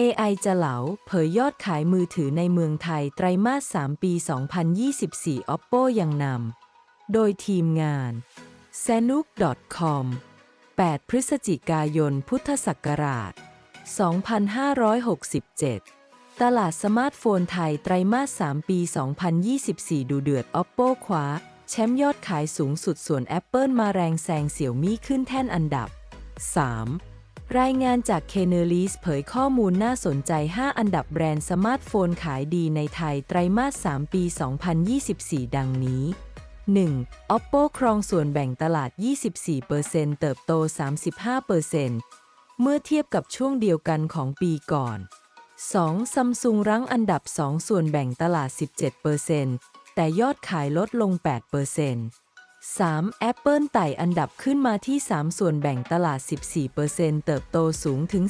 AI จะเหลาเผยยอดขายมือถือในเมืองไทยไตรมาส 3 ปี 2024 Oppo ยังนำ โดยทีมงาน s a n u k com 8 พฤศจิกายน พุทธศักราช 2567 ตลาดสมาร์ทโฟนไทยไตรมาส 3 ปี 2024 ดูเดือด Oppo คว้า แชมป์ยอดขายสูงสุดส่วน Apple มาแรงแซงเสี่ยวมี่ขึ้นแท่นอันดับ 3. รายงานจาก k e n e r l y s เผยข้อมูลน่าสนใจ 5 อันดับแบรนด์สมาร์ทโฟนขายดีในไทยไตรมาส 3 ปี 2024 ดังนี้ 1. Oppo ครองส่วนแบ่งตลาด 24%เติบโต 35%เมื่อเทียบกับช่วงเดียวกันของปีก่อน 2. Samsung รั้งอันดับ 2 ส่วนแบ่งตลาด 17%แต่ยอดขายลดลง 8% 3. Apple ไต่อันดับขึ้นมาที่ 3 ส่วนแบ่งตลาด 14%เติบโตสูงถึง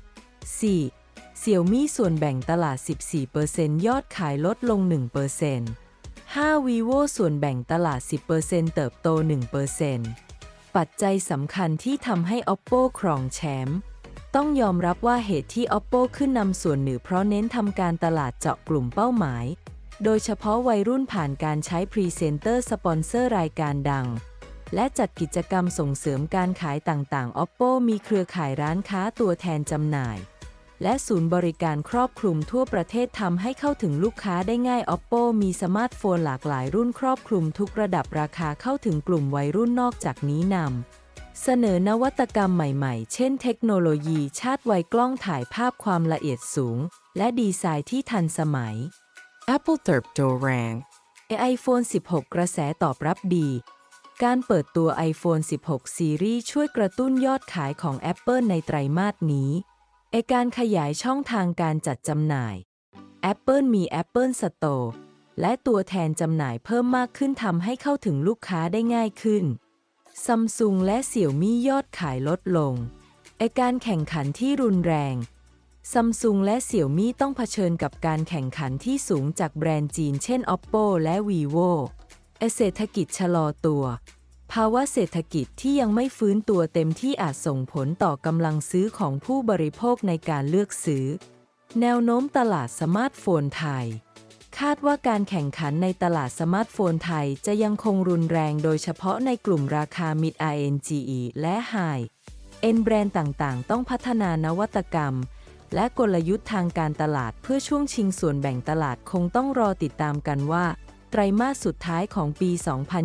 48% 4. Xiaomi ส่วนแบ่งตลาด 14%ยอดขายลดลง 1% 5. vivo ส่วนแบ่งตลาด 10%เติบโต 1%ปัจจัยสำคัญที่ทำให้ Oppo ครองแชมป์ต้องยอมรับว่าเหตุที่ Oppo ขึ้นนำส่วนหนึ่งเพราะเน้นทำการตลาดเจาะกลุ่มเป้าหมาย โดยเฉพาะวัยรุ่นผ่านการใช้พรีเซนเตอร์สปอนเซอร์รายการดัง และจัดกิจกรรมส่งเสริมการขายต่างๆ Oppo มีเครือข่ายร้านค้าตัวแทนจำหน่าย และศูนย์บริการครอบคลุมทั่วประเทศทำให้เข้าถึงลูกค้าได้ง่าย Oppo มีสมาร์ทโฟนหลากหลายรุ่นครอบคลุมทุกระดับราคาเข้าถึงกลุ่มวัยรุ่นนอกจากนี้นำเสนอนวัตกรรมใหม่ๆ เช่นเทคโนโลยีชาร์จไวกล้องถ่ายภาพความละเอียดสูง และดีไซน์ที่ทันสมัย Apple เติบโตแรง iPhone 16 กระแสตอบรับดี การเปิดตัว iPhone 16ซีรีส์ช่วยกระตุ้นยอดขายของ Apple ในไตรมาสนี้ไอการขยายช่องทางการจัดจำหน่าย Apple มี Apple Store และตัวแทนจำหน่ายเพิ่มมากขึ้นทำให้เข้าถึงลูกค้าได้ง่ายขึ้นซัมซุงและเสี่ยวมี่ยอดขายลดลงไอการแข่งขันที่รุนแรง ซัมซุงและเสี่ยวมี่ต้องเผชิญกับการแข่งขันที่สูงจากแบรนด์จีนเช่น Oppo และ Vivo เศรษฐกิจชะลอตัว ภาวะเศรษฐกิจที่ยังไม่ฟื้นตัวเต็มที่อาจส่งผลต่อกำลังซื้อของผู้บริโภคในการเลือกซื้อ แนวโน้มตลาดสมาร์ทโฟนไทย คาดว่าการแข่งขันในตลาดสมาร์ทโฟนไทยจะยังคงรุนแรงโดยเฉพาะในกลุ่มราคา Mid RNGE และ High เอ็นแบรนด์ต่างๆ ต้องพัฒนานวัตกรรม และกลยุทธ์ทางการตลาดเพื่อช่วงชิงส่วนแบ่งตลาดคงต้องรอติดตามกันว่า ไตรมาสสุดท้ายของปี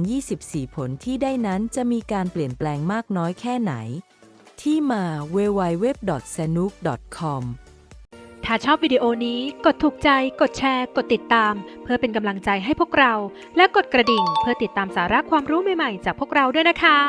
2024 ผลที่ได้นั้นจะมีการเปลี่ยนแปลงมากน้อยแค่ไหน ที่มา www.sanuk.com ถ้าชอบวิดีโอนี้กดถูกใจ กดแชร์ กดติดตาม เพื่อเป็นกำลังใจให้พวกเรา และกดกระดิ่งเพื่อติดตามสาระความรู้ใหม่ๆ จากพวกเราด้วยนะคะ